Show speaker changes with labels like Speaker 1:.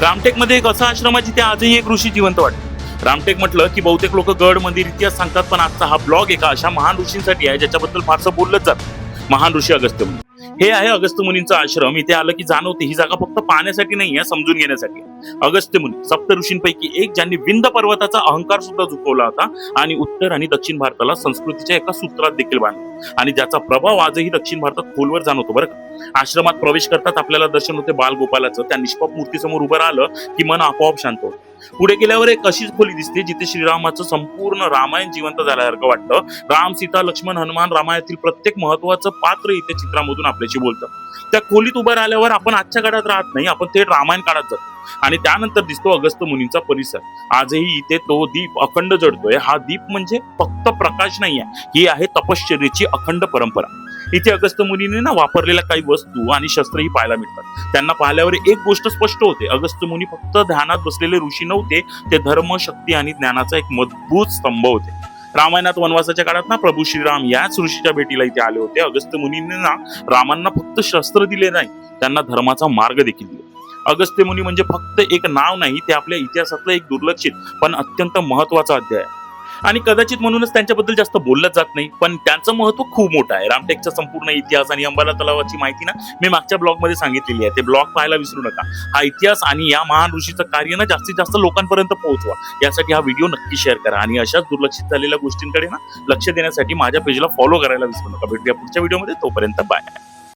Speaker 1: रामटेकमध्ये एक असा आश्रम आहे जिथे आजही एक ऋषी जिवंत वाटतो रामटेक म्हटलं की बहुतेक लोक गड मंदिर इतिहास सांगतात पण आजचा हा ब्लॉग एका अशा महान ऋषींसाठी आहे ज्याच्याबद्दल फारसं बोललंच जात महान ऋषी अगस्त्य हे आहे अगस्त्य मुनींचा आश्रम. इथे आलं की जाणवते ही जागा फक्त पाहण्यासाठी नाही आहे समजून घेण्यासाठी. आहे. अगस्त्य मुनी सप्त ऋषींपैकी एक ज्यांनी विंद पर्वताचा अहंकार सुद्धा झुकवला होता आणि उत्तर आणि दक्षिण भारताला संस्कृतीच्या एका सूत्रात देखील बांधला. आणि ज्याचा प्रभाव आजही दक्षिण भारतात खोलवर जाणवतो बरं का? आश्रमात प्रवेश करतात आपल्याला दर्शन होते बालगोपालाचं. त्या निष्पाप मूर्तीसमोर उभं राहिलं की मन आपोआप शांत होतं. पुढे गेल्यावर एक अशीच खोली दिसते जिथे श्रीरामाचं संपूर्ण रामायण जिवंत झाल्यासारखं वाटतं. राम सीता लक्ष्मण हनुमान रामायणातील प्रत्येक महत्वाचं पात्र इथे चित्रामधून आपल्याशी बोलतं. त्या खोलीत उभं राहिल्यावर आपण आजच्या काळात राहत नाही आपण थेट रामायण काळात जातो. आणि त्यानंतर दिसतो अगस्त मुनींचा परिसर. आजही इथे तो दीप अखंड जडतोय. हा दीप म्हणजे फक्त प्रकाश नाही आहे ही आहे तपश्चर्याची अखंड परंपरा. इथे अगस्त मुनीने ना वापरलेल्या काही वस्तू आणि शस्त्रही पाहायला मिळतात. त्यांना पाहिल्यावर एक गोष्ट स्पष्ट होते. अगस्त मुनी फक्त ध्यानात बसलेले ऋषी नव्हते ते धर्म शक्ती आणि ज्ञानाचा एक मजबूत स्तंभ होते. रामायणात वनवासाच्या काळात ना प्रभू श्रीराम याच ऋषीच्या भेटीला इथे आले होते. अगस्त मुनीने ना रामांना फक्त शस्त्र दिले नाही त्यांना धर्माचा मार्ग देखील दिला. अगस्त्य मुनी म्हणजे फक्त एक नाव नाही ते आपल्या इतिहासातलं एक दुर्लक्षित पण अत्यंत महत्त्वाचा अध्याय आहे. आणि कदाचित म्हणूनच त्यांच्याबद्दल जास्त बोललं जात नाही पण त्यांचं महत्त्व खूप मोठं आहे. रामटेकचा संपूर्ण इतिहास आणि अंबाला तलावाची माहिती ना मी मागच्या ब्लॉगमध्ये सांगितलेली आहे. ते ब्लॉग पाहायला विसरू नका. हा इतिहास आणि या महान ऋषीचं कार्य ना जास्तीत जास्त लोकांपर्यंत पोहोचवा. यासाठी हा व्हिडिओ नक्की शेअर करा. आणि अशाच दुर्लक्षित झालेल्या गोष्टींकडे ना लक्ष देण्यासाठी माझ्या पेजला फॉलो करायला विसरू नका. भेटूया पुढच्या व्हिडिओमध्ये. तोपर्यंत बाय